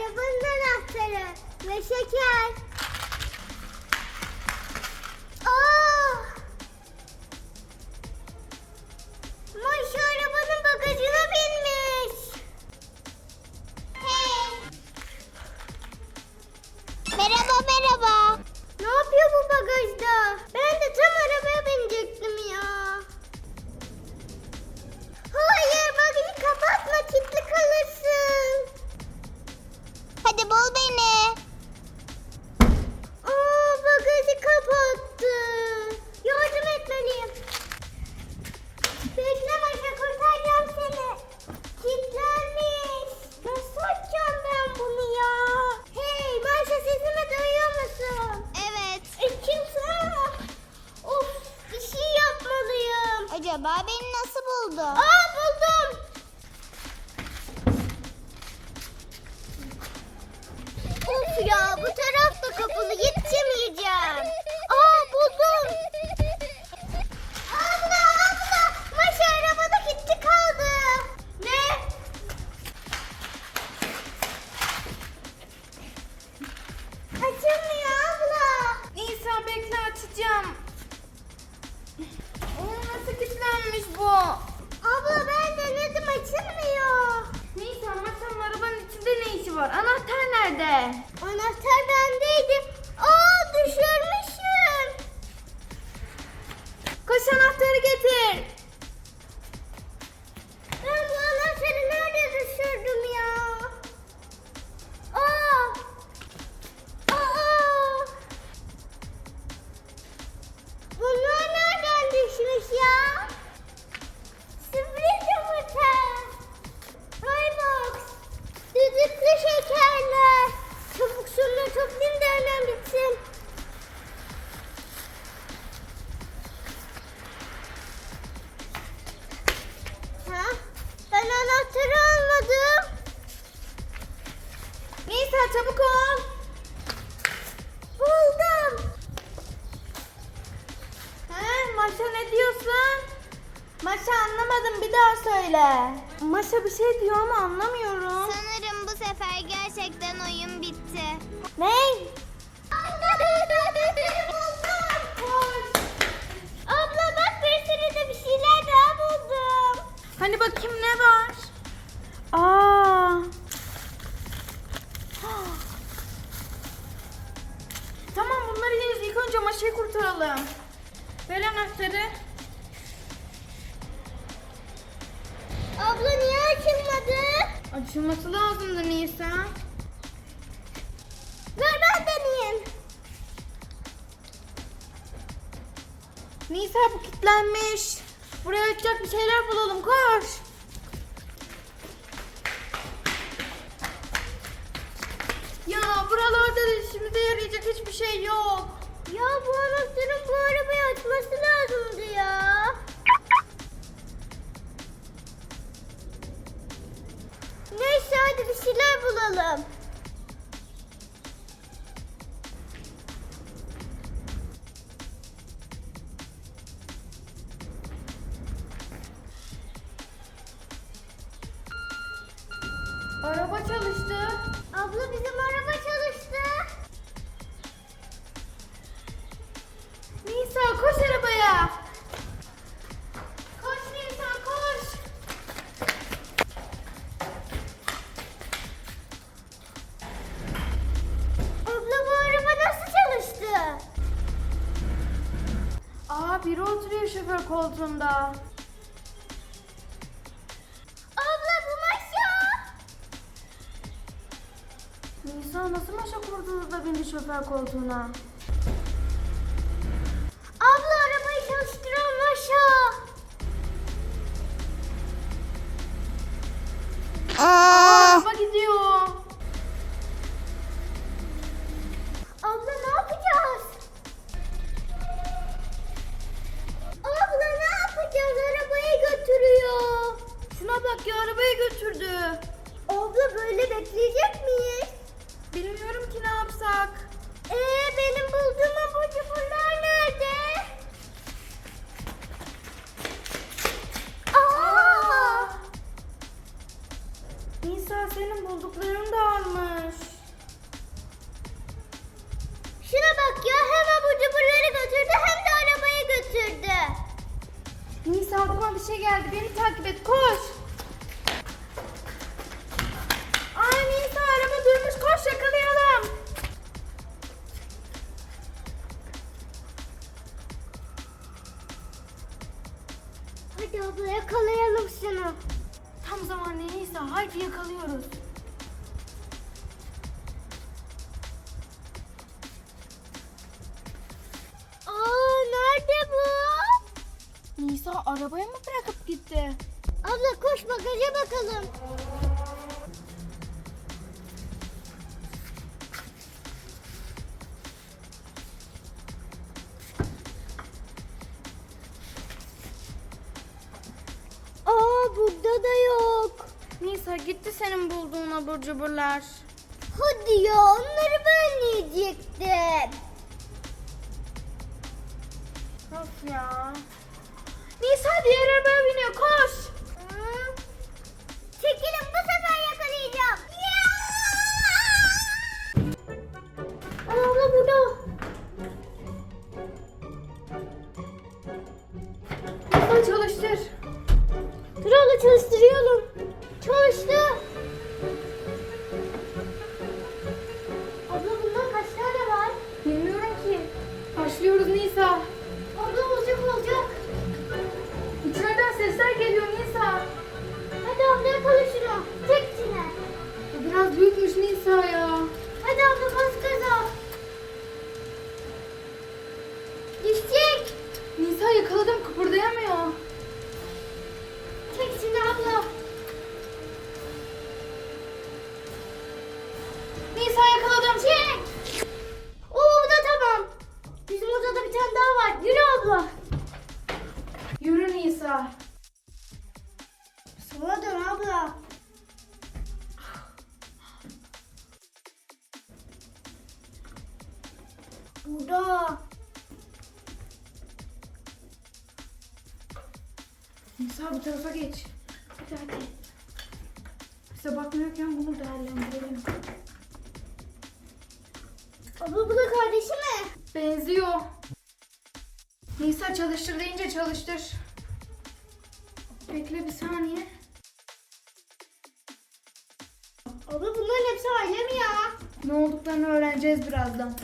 Arabanın anahtarı ve şeker. Oh! Moş arabanın bagajına binmiş. Hey! Merhaba merhaba. Ne yapıyor bu bagajda? acaba? Beni nasıl buldu? Aa çabuk ol. Buldum. He, Maşa ne diyorsun? Maşa anlamadım bir daha söyle. Maşa bir şey diyor ama anlamıyorum. Sanırım bu sefer gerçekten oyun bitti. Ne? Nisa bu kilitlenmiş. Buraya açacak bir şeyler bulalım. Koş. Ya buralarda da işimize yarayacak hiçbir şey yok. Ya bu anahtarın bu arabayı açması lazımdı ya. Neyse hadi bir şeyler bulalım. Abla bu maşa. Nisa nasıl maşa kurdunuz da bindi şoför koltuğuna? Abla arabayı çalıştıran maşa. Aa! Arabaya mı bırakıp gitti? Abla koş bagaja bakalım. Aa burada da yok. Nisa gitti senin bulduğun abur cuburlar. Hadi ya onları ben yiyecektim. Of ya. Yakaladım. Çek. Oo bu da tamam. Bizim odada bir tane daha var. Yürü abla. Yürü Nisa. Sola dön abla. Burada. Nisa bu tarafa geç. Hadi hadi. Bize bakmıyorken bunu değerlendirelim. Abla bu da kardeşi mi? Benziyor. Nisa çalıştır deyince çalıştır. Bekle bir saniye. Abla bunların hepsi aile mi ya? Ne olduklarını öğreneceğiz birazdan.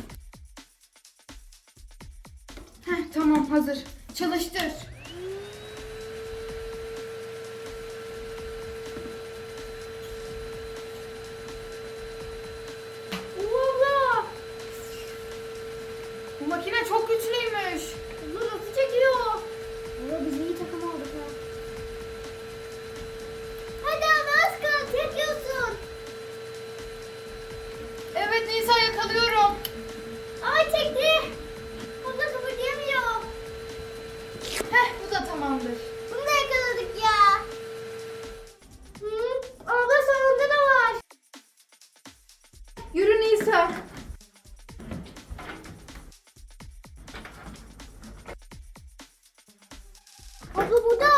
Heh tamam hazır. Çalıştır. Abla burada.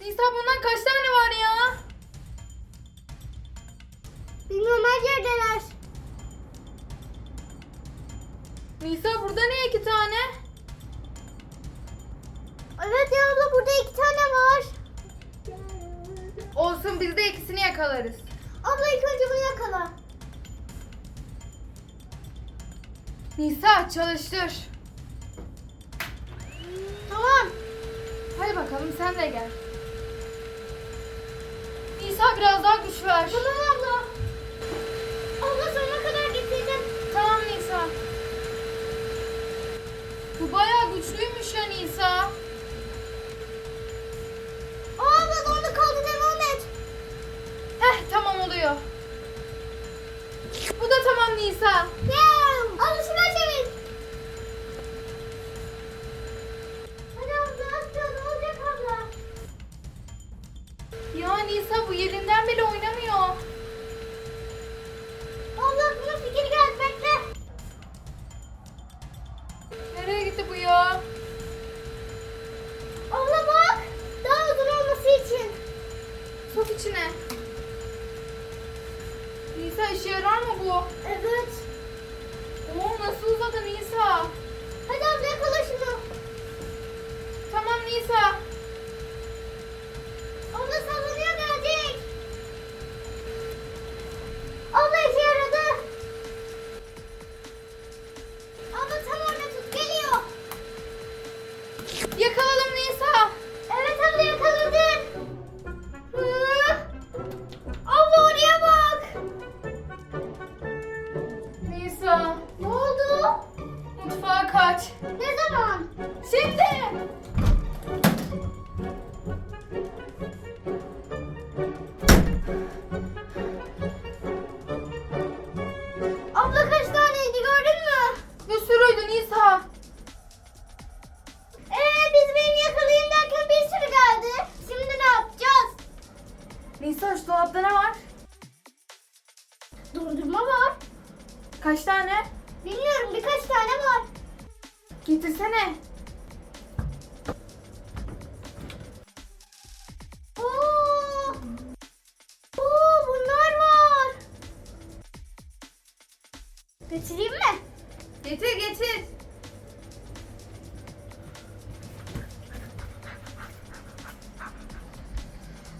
Nisa bundan kaç tane var ya? Bilmiyorum her yerdeler. Nisa burada niye iki tane? Evet ya abla burada iki tane var. Olsun biz de ikisini yakalarız. Abla ilk önce bunu yakala. Nisa çalıştır. Tamam. Hadi bakalım sen de gel. Nisa biraz daha güç ver. Tamam abla. Abla sonuna kadar getirdim. Tamam Nisa. Bu bayağı güçlüymüş ya Nisa. Abla orada kaldı devam et. Heh tamam oluyor. Bu da tamam Nisa. Yeah. içine. Nisa işe yarar mı bu? Evet. Oo nasıl uzadı Nisa? Hadi abla yakala şunu. Tamam Nisa. Götüreyim mi? Getir getir.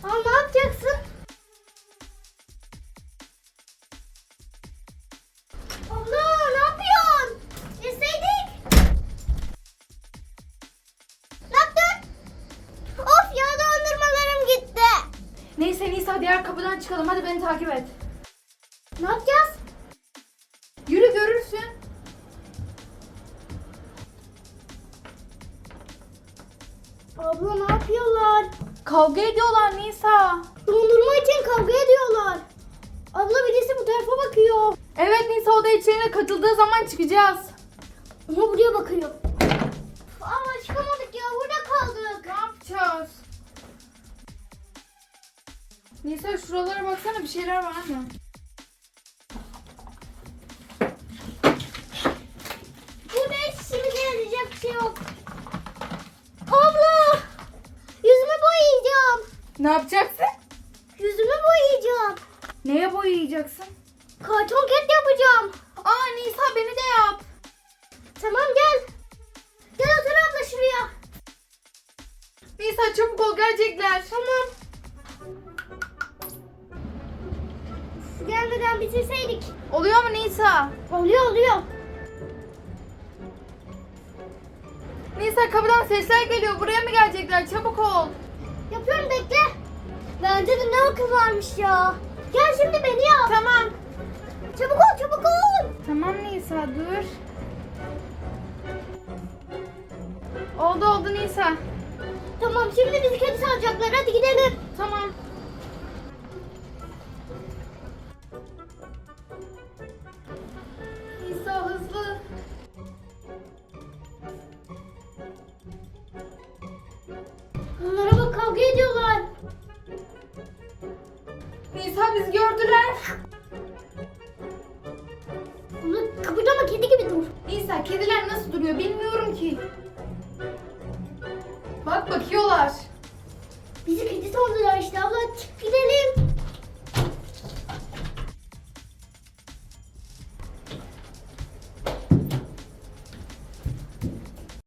Aa ne yapacaksın? Abla ne yapıyorsun? Yeseydik. Ne yaptın? Of ya dondurmalarım gitti. Neyse Nisa diğer kapıdan çıkalım. Hadi beni takip et. Ne yapacağız? Görürsün. Abla ne yapıyorlar? Kavga ediyorlar Nisa. Dondurma için kavga ediyorlar. Abla birisi bu tarafa bakıyor. Evet Nisa o da içerine katıldığı zaman çıkacağız. Ama buraya bakıyor. Ama çıkamadık ya burada kaldık. Ne yapacağız? Nisa şuralara baksana bir şeyler var mı? Nisa çabuk ol gelecekler. Tamam. Gelmeden bitirseydik. Oluyor mu Nisa? Oluyor oluyor. Nisa kapıdan sesler geliyor. Buraya mı gelecekler? Çabuk ol. Yapıyorum bekle. Bende de ne akıl varmış ya. Gel şimdi beni yap. Tamam. Çabuk ol çabuk ol. Tamam Nisa dur. Oldu oldu Nisa. Tamam şimdi bizi kedi salacaklar hadi gidelim. Tamam. Nisa hızlı. Onlara bak kavga ediyorlar. Nisa bizi gördüler. Ulan kıpırdama kedi gibi dur. Nisa kediler nasıl duruyor bilmiyorum ki.